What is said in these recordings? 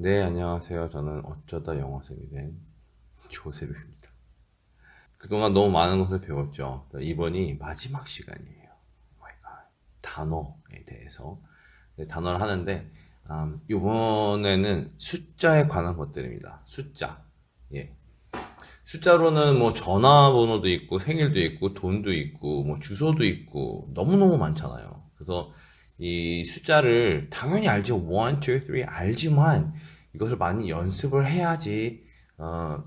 네, 안녕하세요. 저는 어쩌다 영어쌤이 된 조셉입니다. 그동안 너무 많은 것을 배웠죠. 이번이 마지막 시간이에요. 갓. 단어에 대해서 네, 단어를 하는데 음, 이번에는 숫자에 관한 것들입니다. 숫자. 예. 숫자로는 뭐 전화번호도 있고 생일도 있고 돈도 있고 뭐 주소도 있고 너무너무 많잖아요. 그래서 이 숫자를 당연히 알죠. 1, 2, 3 알지만 이것을 많이 연습을 해야지 어,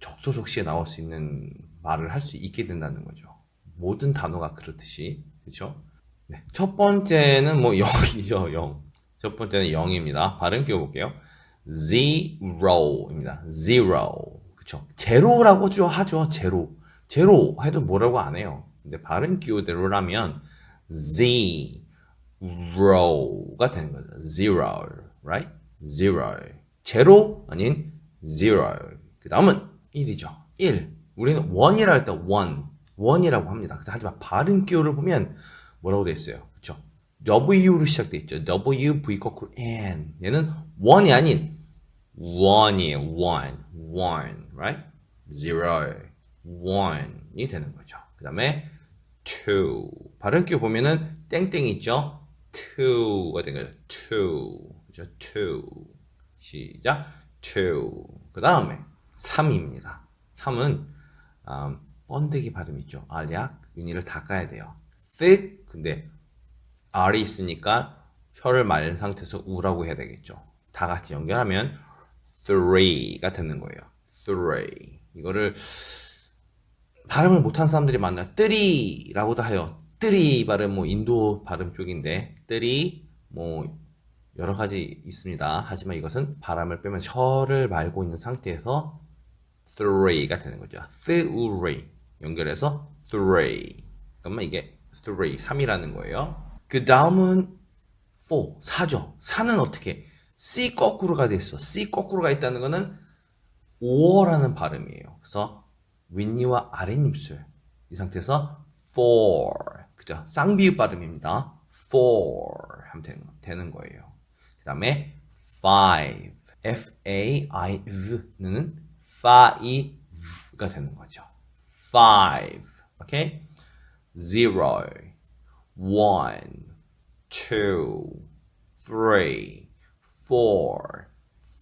적소속시에 나올 수 있는 말을 할 수 있게 된다는 거죠. 모든 단어가 그렇듯이 그렇죠? 네. 첫 번째는 뭐 0이죠. 0. 첫 번째는 0입니다. 발음 끼워볼게요. zero입니다. zero. 그쵸. 제로라고 죠 하죠. 제로. 제로 해도 뭐라고 안 해요. 근데 발음 끼우대로라면 zero가 되는 거죠. zero. right? zero. 제로 아닌 zero. 그 다음은 1이죠. 1. 우리는 1이라 할때 1. 1이라고 합니다. 하지만 발음 기호를 보면 뭐라고 돼 있어요? 그쵸? W로 시작돼 있죠. W, V 거꾸로 N. 얘는 1이 아닌 1이에요. 1. 1. right? 0. 1이 되는 거죠. 그 다음에 2. 발음 기호 보면은 땡땡이 있죠? 2가 되는 거죠. 2. 그죠? 2. 시작. 2. 그 다음에 3입니다. 3은 음, 번데기 발음이죠. 알약, 윤희를 닦아야 돼요. thick, 근데 R이 있으니까 혀를 말린 상태에서 우라고 해야 되겠죠. 다 같이 연결하면 three가 되는 거예요. three. 이거를 발음을 못하는 사람들이 많아요. 뜨리라고도 해요. 뜨리 발음, 뭐 인도 발음 쪽인데 뜨리, 뭐 여러 가지 있습니다. 하지만 이것은 바람을 빼면 혀를 말고 있는 상태에서 three가 되는 거죠. three 연결해서 three. 그러면 이게 three 3이라는 거예요. 그 다음은 4 4죠. 4는 어떻게? C 거꾸로가 돼 있어. C 거꾸로가 있다는 거는 5어라는 발음이에요. 그래서 윗니와 아랫입술 이 상태에서 for 그죠? 쌍비읍 발음입니다. for 하면 되는, 되는 거예요. 그 다음에 five f a i v는 five가 되는 거죠. five 오케이 zero one two three four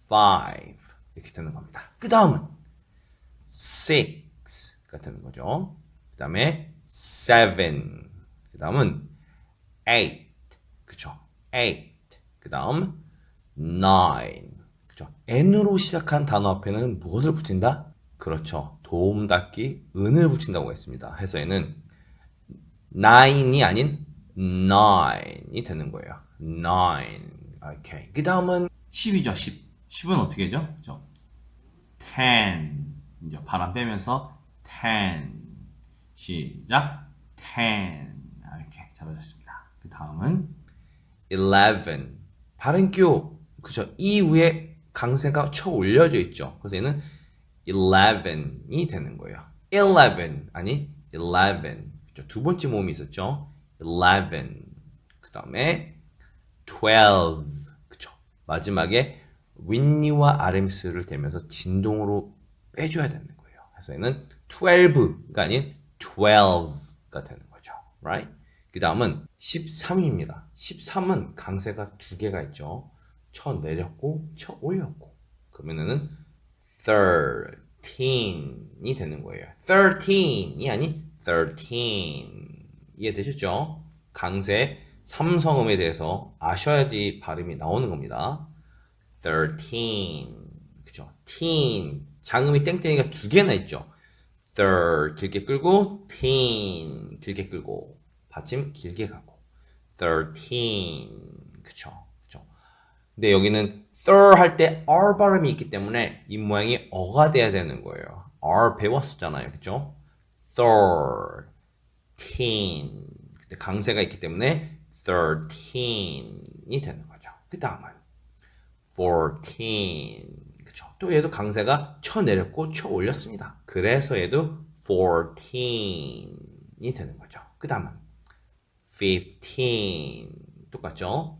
five 이렇게 되는 겁니다. 그 다음은 six가 되는 거죠. 그 다음에 seven 그 다음은 eight. 그쵸? eight. 그 다음 nine. 그죠 n으로 시작한 단어 앞에는 무엇을 붙인다? 그렇죠. 도움 닫기 은을 붙인다고 했습니다. 해서 얘는 nine이 아닌 nine이 되는 거예요. nine. 오케이 그 다음은 10이죠 10 10은 어떻게 되죠? 그죠? ten. 이제 바람 빼면서 ten. 시작. ten 잡아줬습니다. 그 다음은 eleven 발음 기호 그죠? 이 위에 강세가 쳐 올려져 있죠. 그래서 얘는 eleven이 되는 거예요. eleven 아니 eleven 그죠? 두 번째 모음이 있었죠. eleven 그 다음에 twelve 그죠? 마지막에 윗니와 아랫입술을 대면서 진동으로 빼줘야 되는 거예요. 그래서 얘는 12가 아닌 12가 되는 거죠. right? 그 다음은 13입니다. 13은 강세가 두 개가 있죠. 쳐 내렸고 쳐 올렸고 그러면은 13이 되는 거예요. 13이 아닌 13 이해되셨죠? 강세 삼성음에 대해서 아셔야지 발음이 나오는 겁니다. 13 그죠? teen 장음이 땡땡이가 두 개나 있죠. third 길게 끌고 teen 길게 끌고 받침 길게 가고. 13 그쵸 그쵸. 근데 여기는 third 할때 r 발음이 있기 때문에 이 모양이 어가 돼야 되는 거예요. r 배웠었잖아요. 그쵸? third teen 근데 강세가 있기 때문에 13이 되는 거죠. 그 다음은 14 그쵸? 또 얘도 강세가 쳐 내렸고 쳐 올렸습니다. 그래서 얘도 14이 되는 거죠. 그 다음은 15 똑같죠?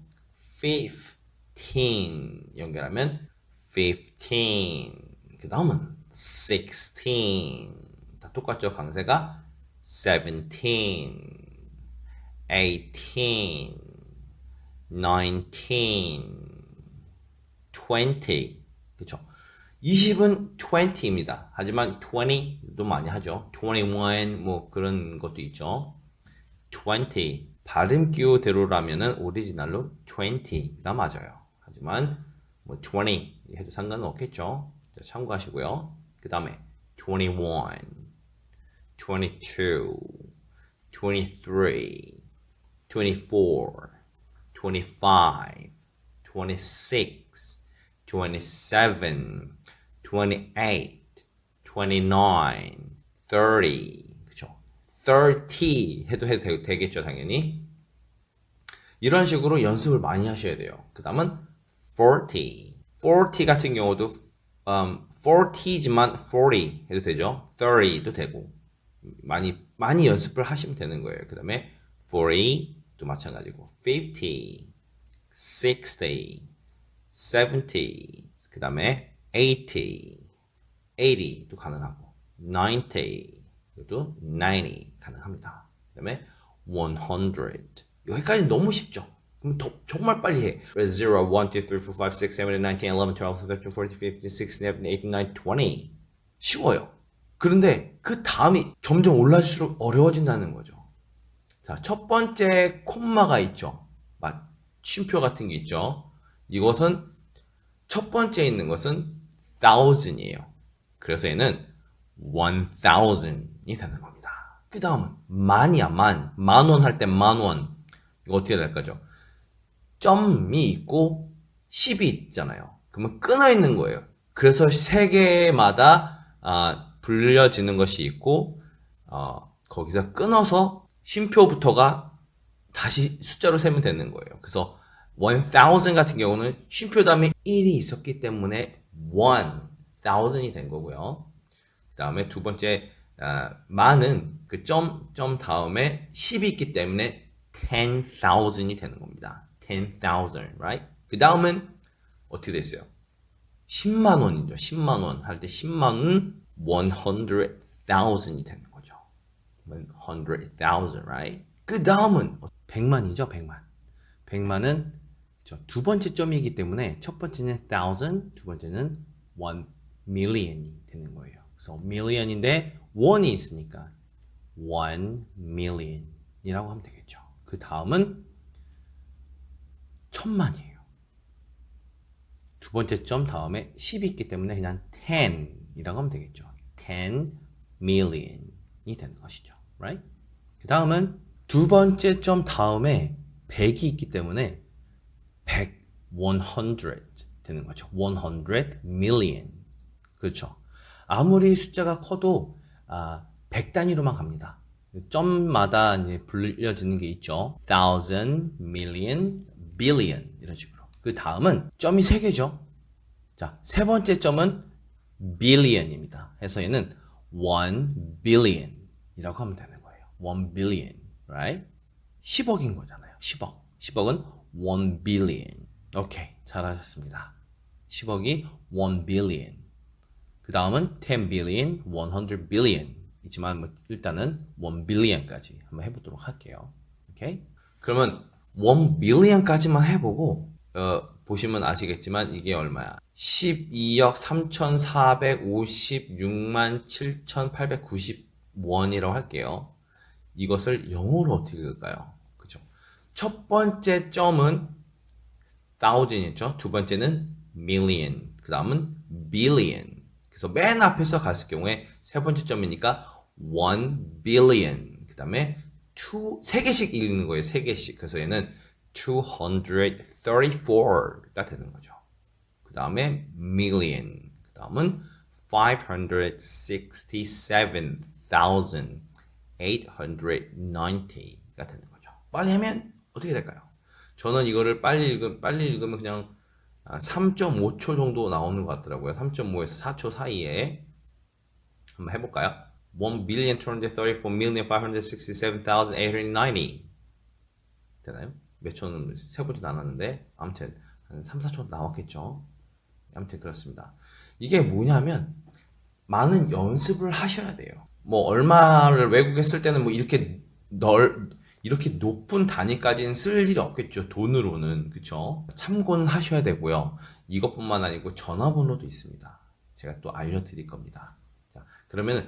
연결하면 15. 그 다음은 16. 다 똑같죠? 강세가 17, 18, 19, 20. 그쵸? 20은 20입니다. 하지만 20도 많이 하죠. 21, 뭐 그런 것도 있죠. 20. 발음 기호대로라면은 오리지널로 20가 맞아요. 하지만 뭐 20 해도 상관은 없겠죠. 자, 참고하시고요. 그 다음에 21, 22, 23, 24, 25, 26, 27, 28, 29, 30, 그쵸? 30 해도 해도 되- 되겠죠, 당연히. 이런 식으로 연습을 많이 하셔야 돼요. 그 다음은 40. 40 같은 경우도 um, 40지만 40 해도 되죠. 30도 되고 많이 많이 연습을 하시면 되는 거예요. 그 다음에 40도 마찬가지고 50, 60, 70, 그 다음에 80, 80도 가능하고 90, 이것도 90 가능합니다. 그 다음에 100 여기까지 너무 쉽죠? 그럼 더, 정말 빨리 해. 0, 1, 2, 3, 4, 5, 6, 7, 8, 9, 10, 11, 12, 13, 14, 15, 16, 17, 18, 19, 20 쉬워요. 그런데 그 다음이 점점 올라갈수록 어려워진다는 거죠. 자, 첫 번째 콤마가 있죠. 맞, 쉼표 같은 게 있죠. 이것은 첫 번째 있는 것은 thousand이에요. 그래서 얘는 one thousand 이 되는 겁니다. 그 다음은 만이야, 만. 만 원 할 때 만 원. 이거 어떻게 될까죠? 점이 있고 10이 있잖아요. 그러면 끊어 있는 거예요. 그래서 세 개마다 아, 불려지는 것이 있고 어, 거기서 끊어서 쉼표부터가 다시 숫자로 세면 되는 거예요. 그래서 1000 같은 경우는 쉼표 다음에 1이 있었기 때문에 1000이 된 거고요. 그 다음에 두 번째 아, 만은 그 점 점 다음에 10이 있기 때문에 10,000이 되는 겁니다. 10,000, right? 그 다음은 어떻게 됐어요? 10만 원이죠. 10만 원 할 때 10만 원 100,000이 되는 거죠. 100,000, right? 그 다음은 100만이죠. 100만. 100만은 두 번째 점이기 때문에 첫 번째는 1000, 두 번째는 1 million이 되는 거예요. 그래서 million인데 1이 있으니까 1 million이라고 하면 되겠죠. 그 다음은 천만이에요. 두 번째 점 다음에 10이 있기 때문에 그냥 10 이라고 하면 되겠죠. 10 million이 되는 것이죠. Right? 그 다음은 두 번째 점 다음에 100이 있기 때문에 100, 100 되는 거죠. 100 million. 그렇죠. 아무리 숫자가 커도 아, 100 단위로만 갑니다. 점마다 이제 불려지는 게 있죠. thousand, million, billion 이런 식으로. 그 다음은 점이 세 개죠. 자, 세 번째 점은 billion입니다. 해서 얘는 1 billion이라고 하면 되는 거예요. 1 billion, right? 10억인 거잖아요. 10억. 10억은 1 billion. 오케이. 잘하셨습니다. 10억이 1 billion. 그 다음은 10 billion, 100 billion. 있지만 뭐 일단은 1 billion까지 한번 해보도록 할게요. 오케이? 그러면 1 billion까지만 해보고 어, 보시면 아시겠지만 이게 얼마야? 12억 3,456만 7,890원이라고 할게요. 이것을 영어로 어떻게 읽을까요? 그죠? 첫 번째 점은 thousand이죠. 두 번째는 million. 그 다음은 billion. 그래서 맨 앞에서 갔을 경우에 세 번째 점이니까 1 billion. 그 다음에 2, 세 개씩 읽는 거예요. 세 개씩. 그래서 얘는 234가 되는 거죠. 그 다음에 million. 그 다음은 567,890가 되는 거죠. 빨리 하면 어떻게 될까요? 저는 이거를 빨리 읽으면, 빨리 읽으면 그냥 3.5초 정도 나오는 것 같더라고요. 3.5에서 4초 사이에. 한번 해볼까요? 1,234,567,890 되나요? 몇 초는 세보진 않았는데 아무튼 한 3, 4초 나왔겠죠. 아무튼 그렇습니다. 이게 뭐냐면 많은 연습을 하셔야 돼요. 뭐 얼마를 외국에 쓸 때는 뭐 이렇게 널 이렇게 높은 단위까지는 쓸 일이 없겠죠. 돈으로는 그쵸? 참고는 하셔야 되고요. 이것뿐만 아니고 전화번호도 있습니다. 제가 또 알려드릴 겁니다. 자, 그러면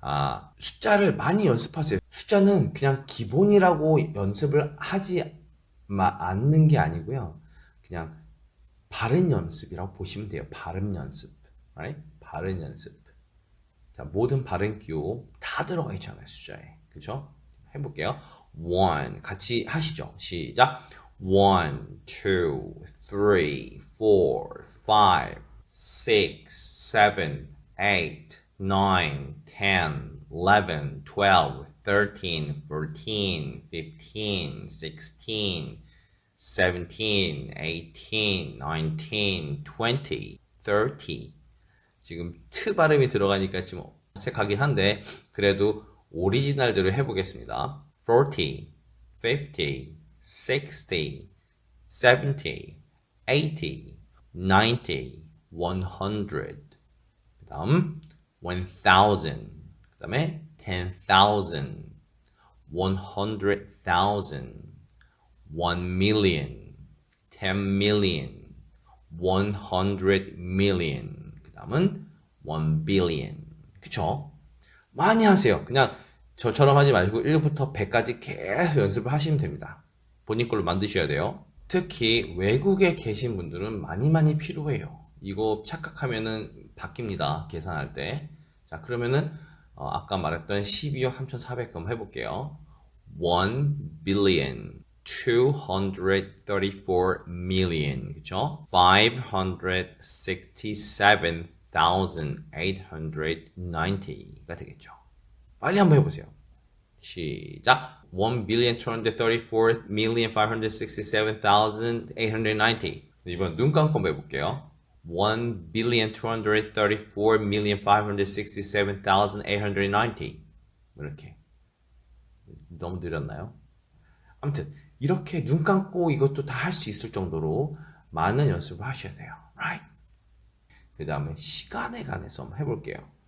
아, 숫자를 많이 연습하세요. 숫자는 그냥 기본이라고 연습을 하지 마, 않는 게 아니고요. 그냥 발음 연습이라고 보시면 돼요. 발음 연습. right? 발음 연습. 자, 모든 발음 기호 다 들어가 있잖아요. 숫자에. 그죠? 해볼게요. One. 같이 하시죠. 시작. one, two, three, four, five, six, seven, eight, nine, ten, eleven, twelve, thirteen, fourteen, fifteen, sixteen, 17, 18, 19, 20, 30. 지금 트 발음이 들어가니까 좀 어색하긴 한데 그래도 오리지널대로 해보겠습니다. 40, 50, 60, 70, 80, 90, 100. 그 다음 1000. 그 다음에 10,000, 100,000. 1 million, 10 million, 100 million. 그 다음은 1 billion. 그쵸? 많이 하세요. 그냥 저처럼 하지 마시고 1부터 100까지 계속 연습을 하시면 됩니다. 본인 걸로 만드셔야 돼요. 특히 외국에 계신 분들은 많이 많이 필요해요. 이거 착각하면은 바뀝니다. 계산할 때. 자, 그러면은 어, 아까 말했던 12억 3,400 한번 해볼게요. 1 billion. 234 million, 그죠? 567,890가 되겠죠. 빨리 한번 해보세요. 시작. 1 billion 234 million 567,890. 이번 눈 감고 한번 해볼게요. 1 billion 234 million 567,890. 이렇게. 너무 느렸나요? 아무튼 이렇게 눈 감고 이것도 다 할 수 있을 정도로 많은 연습을 하셔야 돼요. Right? 그 다음에 시간에 관해서 한번 해볼게요.